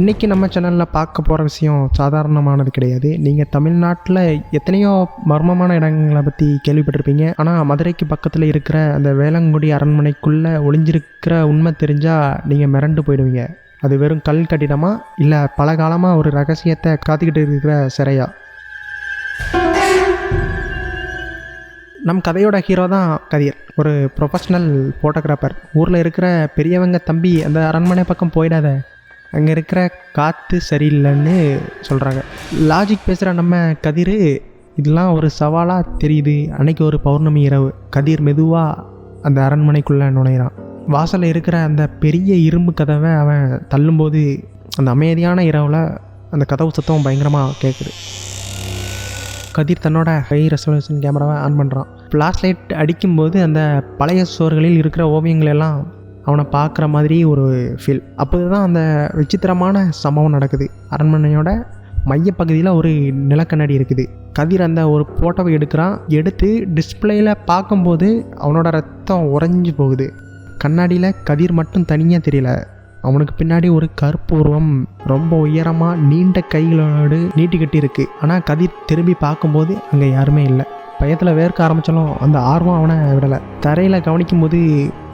இன்றைக்கி நம்ம சேனலில் பார்க்க போகிற விஷயம் சாதாரணமானது கிடையாது. நீங்கள் தமிழ்நாட்டில் எத்தனையோ மர்மமான இடங்களை பற்றி கேள்விப்பட்டிருப்பீங்க. ஆனால் மதுரைக்கு பக்கத்தில் இருக்கிற அந்த வேளங்குடி அரண்மனைக்குள்ளே ஒளிஞ்சிருக்கிற உண்மை தெரிஞ்சால் நீங்கள் மிரண்டு போயிடுவீங்க. அது வெறும் கல் கட்டிடமா? இல்லை பல காலமாக ஒரு ரகசியத்தை காத்துக்கிட்டு இருக்கிற சிறையா? நம் கதையோட ஹீரோ தான் கதிர் ஒரு ப்ரொஃபஷ்னல் ஃபோட்டோகிராஃபர் ஊரில் இருக்கிற பெரியவங்க தம்பி அந்த அரண்மனை பக்கம் போயிடாத. அங்கே இருக்கிற காற்று சரியில்லைன்னு சொல்கிறாங்க லாஜிக் பேசுகிற நம்ம கதிர் இதெல்லாம் ஒரு சவாலாக தெரியுது. அன்னைக்கு ஒரு பௌர்ணமி இரவு. கதிர் மெதுவாக அந்த அரண்மனைக்குள்ளே நுழையிறான். வாசலில் இருக்கிற அந்த பெரிய இரும்பு கதவை அவன் தள்ளும்போது அந்த அமைதியான இரவில் அந்த கதவு சத்தம் பயங்கரமாக கேட்குது கதிர் தன்னோட ஹை ரெசல்யூஷன் கேமராவை ஆன் பண்ணுறான் ஃப்ளாஷ் லைட் அடிக்கும்போது அந்த பழைய சுவர்களில் இருக்கிற ஓவியங்கள் எல்லாம் அவனை பார்க்குற மாதிரி ஒரு ஃபீல் அப்போது தான் அந்த விசித்திரமான சம்பவம் நடக்குது. அரண்மனையோட மையப்பகுதியில் ஒரு நிலக்கண்ணாடி இருக்குது. கதிர் அந்த ஒரு ஃபோட்டோவை எடுக்கிறான். எடுத்து டிஸ்பிளேயில் பார்க்கும்போது அவனோட ரத்தம் உறைஞ்சி போகுது. கண்ணாடியில் கதிர் மட்டும் தனியாக தெரியல. அவனுக்கு பின்னாடி ஒரு கருப்பு உருவம் ரொம்ப உயரமாக நீண்ட கைகளோடு நீட்டிக்கிட்டு இருக்குது ஆனால் கதிர் திரும்பி பார்க்கும்போது அங்கே யாருமே இல்லை. பயத்தில் வேர்க்க ஆரம்பித்தாலும் அந்த ஆர்வம் அவனை விடலை. தரையில் கவனிக்கும் போது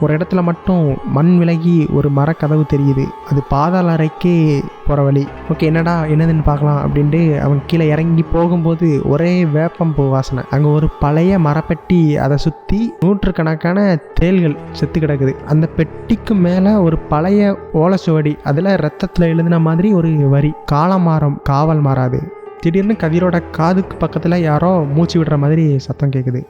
ஒரு இடத்துல மட்டும் மண் விலகி ஒரு மரக்கதவு தெரியுது. அது பாதாள அறைக்கே போகிற வழி. ஓகே என்னடா என்னதுன்னு பார்க்கலாம் அப்படின்ட்டு அவன் கீழே இறங்கி போகும்போது ஒரே வேப்பம் பூ வாசனை. அங்கே ஒரு பழைய மரப்பெட்டி அதை சுற்றி நூற்றுக்கணக்கான தேள்கள் செத்து கிடக்குது. அந்த பெட்டிக்கு மேலே ஒரு பழைய ஓலை சுவடி அதில் ரத்தத்தில் எழுதின மாதிரி ஒரு வரி. காலமாறம் காவல் மாறாது. திடீர்னு கதிரோட காதுக்கு பக்கத்தில் யாரோ மூச்சு விடுற மாதிரி சத்தம் கேட்குது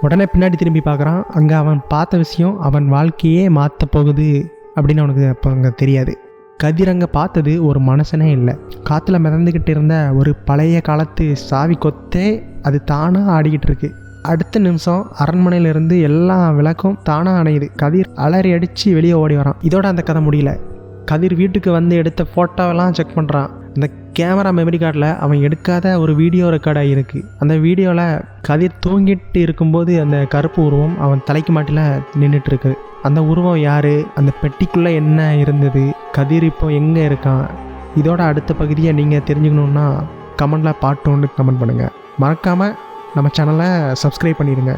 உடனே பின்னாடி திரும்பி பார்க்குறான் அங்கே அவன் பார்த்த விஷயம் அவன் வாழ்க்கையே மாற்ற போகுது அப்படின்னு அவனுக்கு அப்போ அங்கே தெரியாது. கதிர் அங்கே பார்த்தது ஒரு மனுஷனே இல்லை. காற்றுல மிதந்துக்கிட்டு இருந்த ஒரு பழைய காலத்து சாவி கொத்தே அது தானாக ஆடிக்கிட்டு இருக்கு. அடுத்த நிமிஷம் அரண்மனையிலிருந்து எல்லா விளக்கும் தானாக அணையுது. கதிர் அலறி அடித்து வெளியே ஓடி வரான். இதோட அந்த கதை முடியல. கதிர் வீட்டுக்கு வந்து எடுத்த ஃபோட்டோவெல்லாம் செக் பண்ணுறான் இந்த கேமரா மெமரி கார்டில் அவன் எடுக்காத ஒரு வீடியோ ரெக்கார்டாக இருக்குது அந்த வீடியோவில் கதிர் தூங்கிட்டு இருக்கும்போது அந்த கருப்பு உருவம் அவன் தலைக்கு மாட்டில் நின்றுட்டுருக்கு அந்த உருவம் யார்? அந்த பெட்டிக்குள்ளே என்ன இருந்தது? கதிர் இப்போ எங்கே இருக்கான்? இதோட அடுத்த பகுதியை நீங்கள் தெரிஞ்சுக்கணுன்னா கமெண்டில் பாட்டு ஒன்று கமெண்ட் பண்ணுங்கள் மறக்காமல் நம்ம சேனலை சப்ஸ்கிரைப் பண்ணிடுங்க.